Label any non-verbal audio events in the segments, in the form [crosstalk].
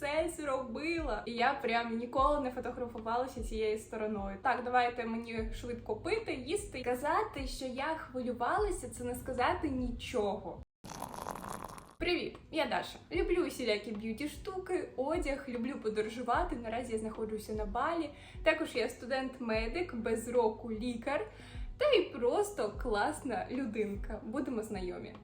це зробила? І я прям ніколи не фотографувалася цією стороною. Так, давайте мені швидко пити, їсти. Казати, що я хвилювалася, це не сказати нічого. Привіт, я Даша. Люблю усілякі б'юті штуки, одяг, люблю подорожувати. Наразі я знаходжуся на балі. Також я студент-медик, без року лікар, та й просто класна людинка. Будемо знайомі.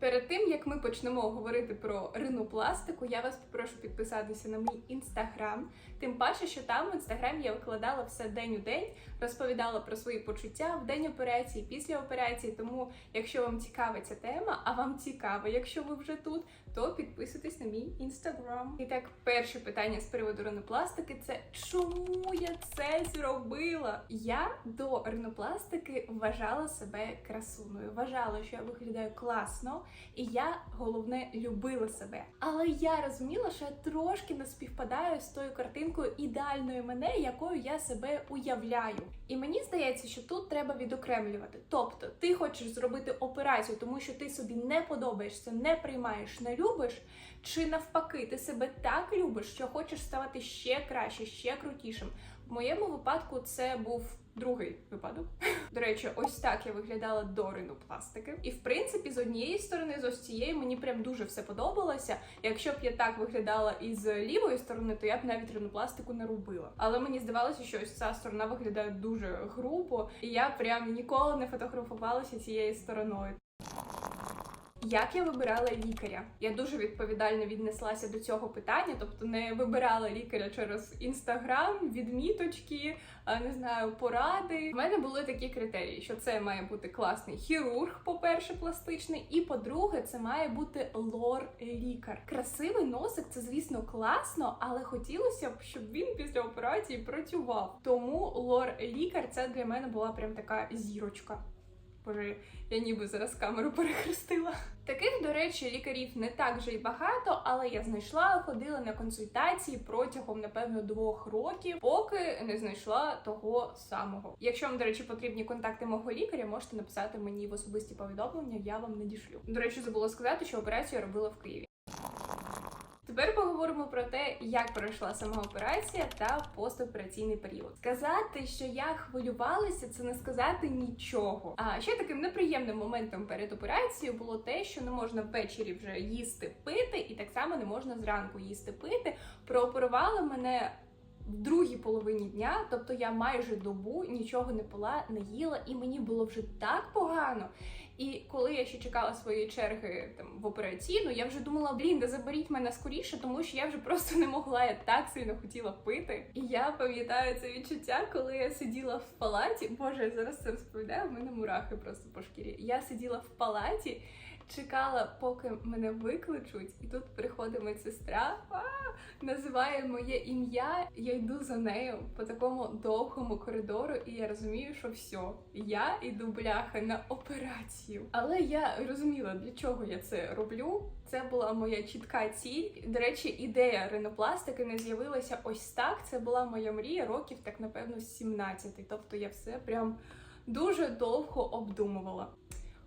Перед тим як ми почнемо говорити про ринопластику, я вас попрошу підписатися на мій інстаграм. Тим паче, що там в інстаграмі я викладала все день у день, розповідала про свої почуття в день операції, після операції. Тому, якщо вам цікава ця тема, а вам цікаво, якщо ви вже тут, то підписуйтесь на мій інстаграм. І так, перше питання з приводу ринопластики це чому я це зробила? Я до ринопластики вважала себе красуною, вважала, що я виглядаю класно, і я головне любила себе. Але я розуміла, що я трошки не співпадаю з тою картинкою ідеальної мене, якою я себе уявляю. І мені здається, що тут треба відокремлювати. Тобто, ти хочеш зробити операцію, тому що ти собі не подобаєшся, не приймаєш, не любиш, чи навпаки, ти себе так любиш, що хочеш ставати ще краще, ще крутішим. В моєму випадку це був другий випадок. До речі, ось так я виглядала до ринопластики. І в принципі, з однієї сторони, з ось цієї мені прям дуже все подобалося. Якщо б я так виглядала із лівої сторони, то я б навіть ринопластику не робила. Але мені здавалося, що ось ця сторона виглядає дуже грубо, і я прям ніколи не фотографувалася цією стороною. Як я вибирала лікаря? Я дуже відповідально віднеслася до цього питання, тобто не вибирала лікаря через інстаграм, відміточки, не знаю, поради. У мене були такі критерії, що це має бути класний хірург, по-перше, пластичний, і по-друге, це має бути лор-лікар. Красивий носик, це звісно класно, але хотілося б, щоб він після операції працював. Тому лор-лікар це для мене була прям така зірочка. Боже, я ніби зараз камеру перехрестила. Таких, до речі, лікарів не так вже й багато, але я знайшла, ходила на консультації протягом, напевно, двох років, поки не знайшла того самого. Якщо вам, до речі, потрібні контакти мого лікаря, можете написати мені в особисті повідомлення, я вам надішлю. До речі, забула сказати, що операцію я робила в Києві. Тепер поговоримо про те, як пройшла сама операція та постопераційний період. Сказати, що я хвилювалася, це не сказати нічого. А ще таким неприємним моментом перед операцією було те, що не можна ввечері вже їсти пити, і так само не можна зранку їсти пити. Прооперували мене. В другій половині дня, тобто я майже добу нічого не пила, не їла, і мені було вже так погано. І коли я ще чекала своєї черги там в операційну, я вже думала, блін, да заберіть мене скоріше, тому що я вже просто не могла, я так сильно хотіла пити. І я пам'ятаю це відчуття, коли я сиділа в палаті. Боже, я зараз це розповідаю, в мене мурахи просто по шкірі. Я сиділа в палаті. Чекала, поки мене викличуть, і тут приходить медсестра, називає моє ім'я. Я йду за нею по такому довгому коридору, і я розумію, що все, я йду бляха на операцію. Але я розуміла, для чого я це роблю. Це була моя чітка ціль. До речі, ідея ринопластики не з'явилася ось так. Це була моя мрія років, так напевно, з 17. Тобто я все прям дуже довго обдумувала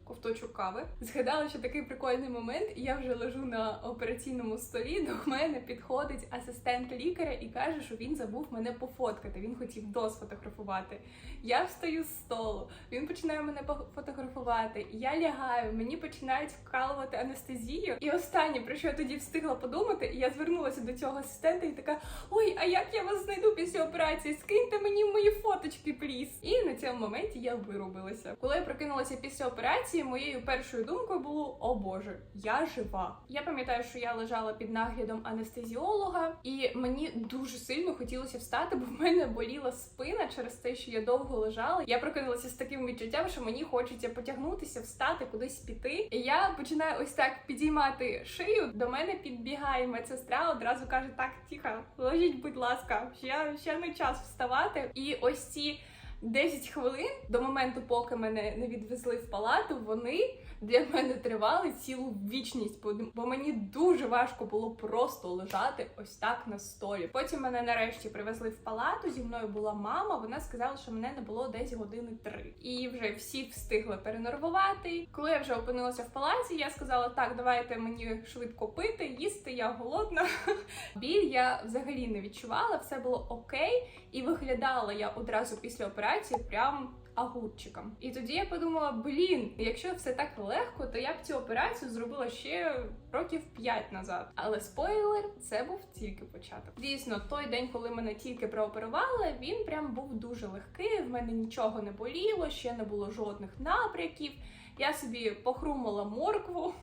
ковточок кави. Згадала, що такий прикольний момент, і я вже лежу на операційному столі. До мене підходить асистент лікаря і каже, що він забув мене пофоткати. Він хотів досфотографувати. Я встаю з столу, він починає мене фотографувати. Я лягаю, мені починають вкалувати анестезію. І останнє, про що я тоді встигла подумати, я звернулася до цього асистента і така: Ой, а як я вас знайду після операції? Скиньте мені мої фоточки, пліс. І на цьому моменті я вирубилася. Коли я прокинулася після операції, моєю першою думкою було: О Боже, я жива. Я пам'ятаю, що я лежала під наглядом анестезіолога, і мені дуже сильно хотілося встати, бо в мене боліла спина через те, що я довго лежала. Я прокинулася з таким відчуттям, що мені хочеться потягнутися, встати, кудись піти. І я починаю ось так підіймати шию. До мене підбігає медсестра, одразу каже: Так, тихо, ложіть, будь ласка, ще, ще не час вставати. І ось ці. 10 хвилин до моменту, поки мене не відвезли в палату, вони для мене тривали цілу вічність, бо- мені дуже важко було просто лежати ось так на столі. Потім мене нарешті привезли в палату. Зі мною була мама. Вона сказала, що мене не було десь години три, і вже всі встигли перенервувати. Коли я вже опинилася в палаті, я сказала: так, давайте мені швидко пити, їсти. Я голодна. [laughs] Біль я взагалі не відчувала, все було окей, і виглядала я одразу після операції прям. Агурчиком. І тоді я подумала: блін, якщо все так легко, то я б цю операцію зробила ще років 5 назад. Але спойлер, це був тільки початок. Дійсно, той день, коли мене тільки прооперували, він прям був дуже легкий. В мене нічого не боліло, ще не було жодних набряків. Я собі похрумала моркву.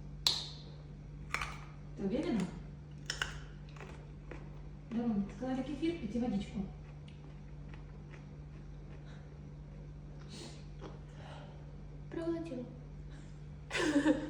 Ты уверена? Давай, сказали кефир, пейте водичку. prowadził. [laughs]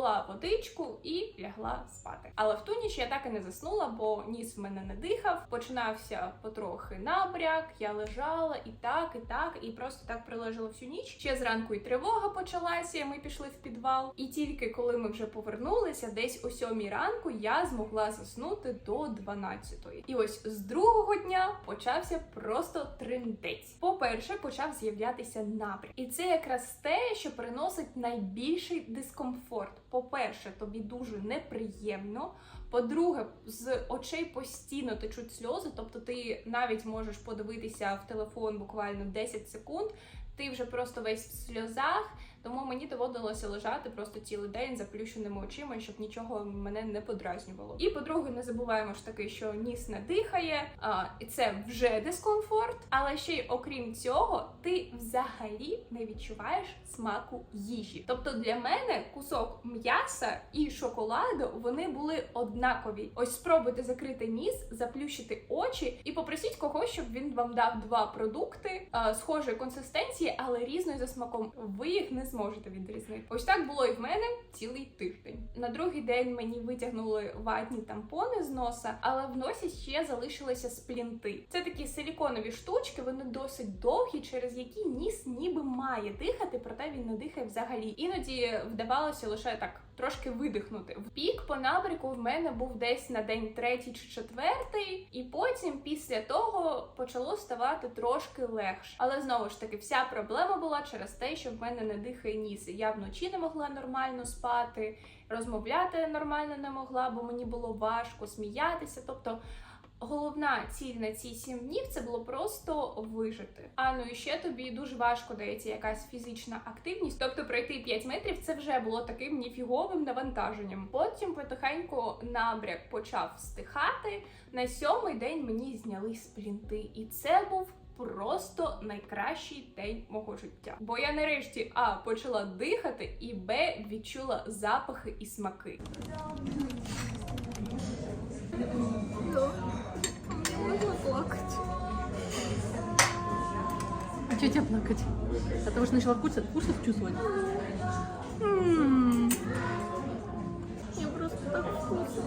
Попила водичку і лягла спати. Але в ту ніч я так і не заснула, бо ніс в мене не дихав. Починався потрохи набряк. Я лежала і так, і так, і просто так прилежала всю ніч. Ще зранку і тривога почалася. і Ми пішли в підвал. І тільки коли ми вже повернулися, десь о сьомій ранку я змогла заснути до 12-ї. І ось з другого дня почався просто триндець. По-перше, почав з'являтися набряк. І це якраз те, що приносить найбільший дискомфорт. По-перше, тобі дуже неприємно. По-друге, з очей постійно течуть сльози, тобто ти навіть можеш подивитися в телефон буквально 10 секунд. Ти вже просто весь в сльозах, тому мені доводилося лежати просто цілий день заплющеними очима, щоб нічого мене не подразнювало. І по-друге, не забуваємо ж таки, що ніс не дихає, а, і це вже дискомфорт. Але ще й окрім цього, ти взагалі не відчуваєш смаку їжі. Тобто для мене кусок м'яса і шоколаду вони були однакові. Ось спробуйте закрити ніс, заплющити очі і попросіть когось, щоб він вам дав два продукти а, схожої консистенції, але різної за смаком. Ви їх не зможете відрізнити. Ось так було і в мене цілий тиждень. На другий день мені витягнули ватні тампони з носа, але в носі ще залишилися сплінти. Це такі силіконові штучки, вони досить довгі, через які ніс ніби має дихати, проте він не дихає взагалі. Іноді вдавалося лише так трошки видихнути. Пік по набріку в мене був десь на день третій чи четвертий, і потім після того почало ставати трошки легше. Але знову ж таки, вся проблема була через те, що в мене не дихає ніс. Я вночі не могла нормально спати, розмовляти нормально не могла, бо мені було важко сміятися. Тобто. Головна ціль на ці сім днів це було просто вижити. А ну і ще тобі дуже важко дається якась фізична активність. Тобто пройти 5 метрів це вже було таким ніфіговим навантаженням. Потім потихеньку набряк почав стихати. На сьомий день мені зняли сплінти, і це був. Просто найкращий день мого життя. Бо я нарешті А почала дихати, і Б відчула запахи і смаки. Можно плакать. А что тебе плакать? От того, что начала вкусно, вкусно чувствовать? М. Я просто так вкусно.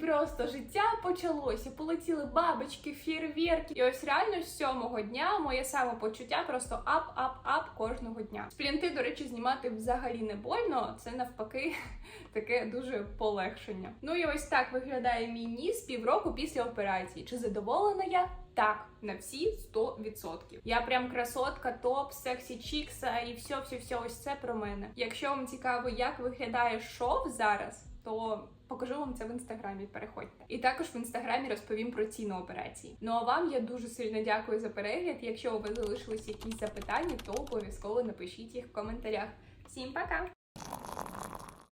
Просто життя почалося. Полетіли бабочки, фєрверки. І ось реально з сьомого дня моє самопочуття просто ап-ап-ап кожного дня. Сплінти, до речі, знімати взагалі не больно. Це навпаки [laughs] таке дуже полегшення. Ну і ось так виглядає мій ніс півроку після операції. Чи задоволена я? Так, на всі 100%. Я прям красотка, топ, сексі чікса і все, все, все, ось це про мене. Якщо вам цікаво, як виглядає шов зараз, то покажу вам це в інстаграмі. Переходьте. І також в інстаграмі розповім про ціну операції. Ну а вам я дуже сильно дякую за перегляд. Якщо у вас залишились якісь запитання, то обов'язково напишіть їх в коментарях. Всім пока!